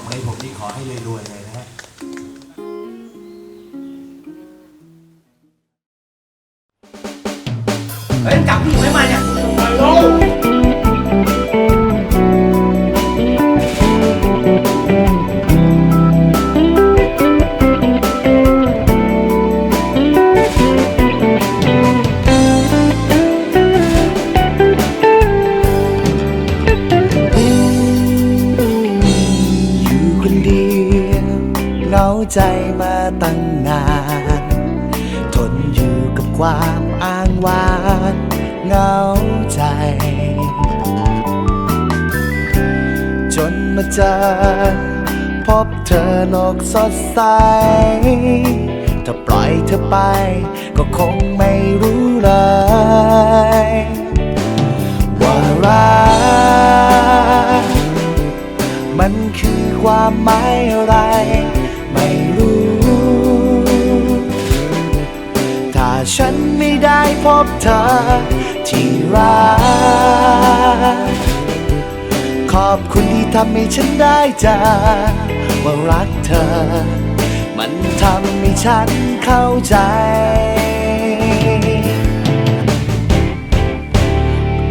คุณนะใครตบมือให้ผมนี่ขอให้รวยๆเลยนะฮะเฮ้ยจับผู้หญิงไม่มาเนี่ยอยู่ อ้างว้างเหงาใจ จนมาเจอ พบเธอโลกสดใส ถ้าปล่อยเธอไป ก็คงไม่รู้เลยว่ารักมันคือความหมายอะไร ฉันไม่ได้พบเธอที่รัก ขอบคุณที่ทำให้ฉันได้เจอว่ารักเธอ มันทำให้ฉันเข้าใจ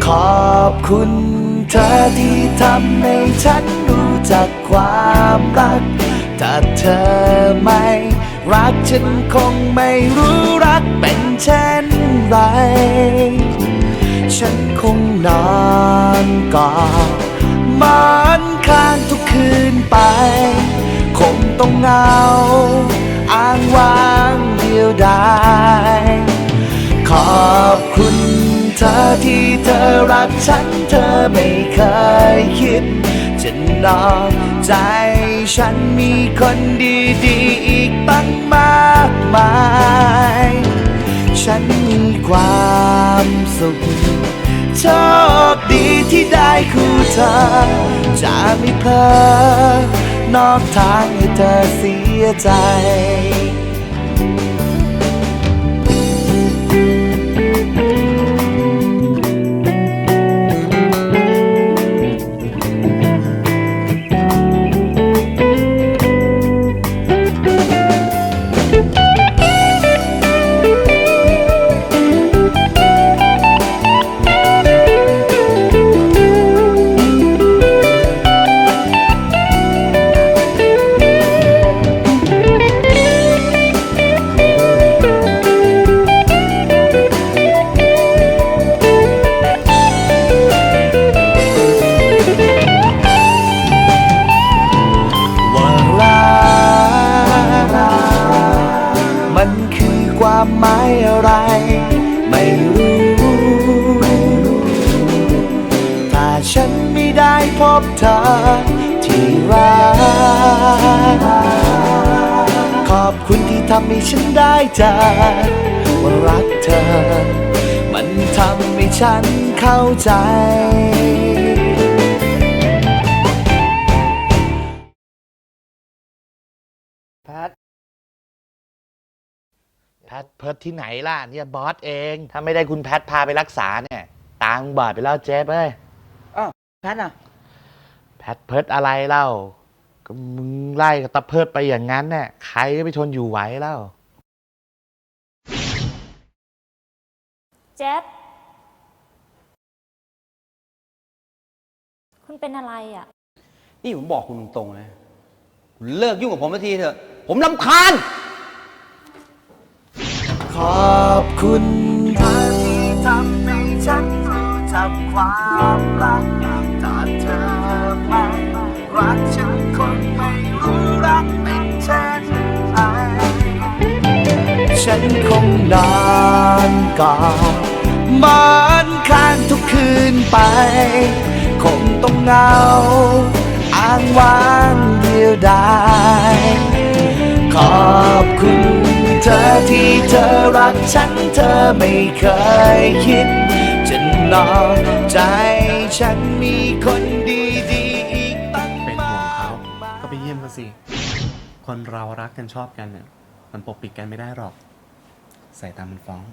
ขอบคุณเธอที่ทำให้ฉันรู้จักความรัก ถ้าเธอไม่ รักฉันคงไม่รู้รักเป็นเช่นไร ฉันคงนอนกอดมอนข้างทุกคืนไป คงต้องเงา อ้างว้างเดียวดายขอบคุณเธอที่เธอรักฉัน เธอไม่เคยคิด จะนอกใจ ฉันมีคนดีๆอีกตั้งมากมาย ฉันมีความสุขโชคดีที่ได้คู่เธอ จะไม่เพ้อนอกทางให้เธอเสียใจ ฉันไม่ได้พบเธอที่รักขอบคุณที่ทำให้ฉันได้เจอว่ารักเธอ มันทำให้ฉันเข้าใจแพทแพทเพิร์ทที่ไหนล่ะเนี่ยบอสเอง ถ้าไม่ได้คุณแพทพาไปรักษาเนี่ย ตามงบอดไปแล้วเจ๊เอ้ย แพทย์อะ แพทเพิร์ทอะไรเล่าก็มึงไล่กับตะเพิร์ทไปอย่างนั้นเนี่ยใครจะไปทนอยู่ไหวเล่าเจ็บคุณเป็นอะไรอะ นี่ผมบอกคุณตรงๆนะคุณเลิกยุ่งกับผมสักทีเถอะ ผมลำคาญ ขอบคุณเธอที่ทำให้ฉันรู้จักความรัก ฉันคงนอนกอดหมอนข้างทุกคืนไป คงต้องเงา อ้างว้างเดียวดายขอบคุณเธอที่เธอรักฉันเธอไม่เคยคิด จะนอกใจฉันมีคนดีๆอีกตั้งเป็นห่วงเขา ก็ไปเยี่ยมเขาสิ คนเรารักกันชอบกันเนี่ย มันปกปิดกันไม่ได้หรอก ใส่ตามันฟ้อง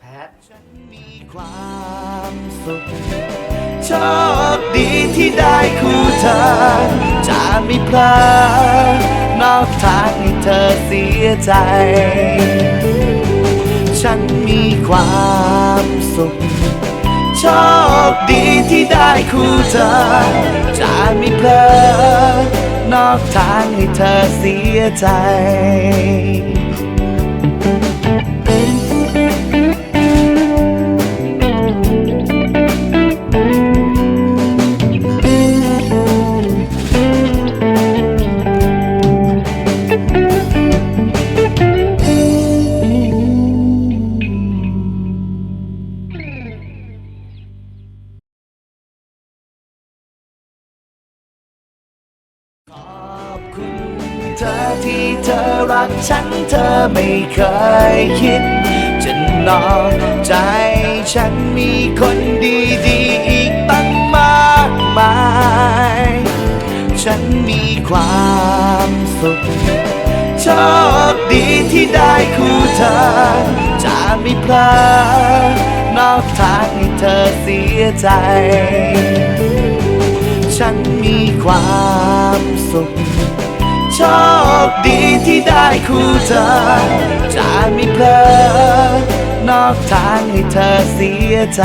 แพทฉันมีความสุขโชคดีที่ได้คู่เธอ จะไม่พลอนอกทางให้เธอเสียใจ ฉันมีความสุขโชคดีที่ได้คู่เธอ จะไม่เพลอนอกทางให้เธอเสียใจ เธอที่เธอรักฉันเธอไม่เคยคิด จะนอกใจฉันมีคนดีๆอีกตั้งมากมาย ฉันมีความสุขโชคดีที่ได้คู่เธอ จะไม่พลอนอกทางให้เธอเสียใจ ฉันมีความสุข โชคดีที่ได้คู่เธอ จะไม่เพลอนอกทางให้เธอเสียใจ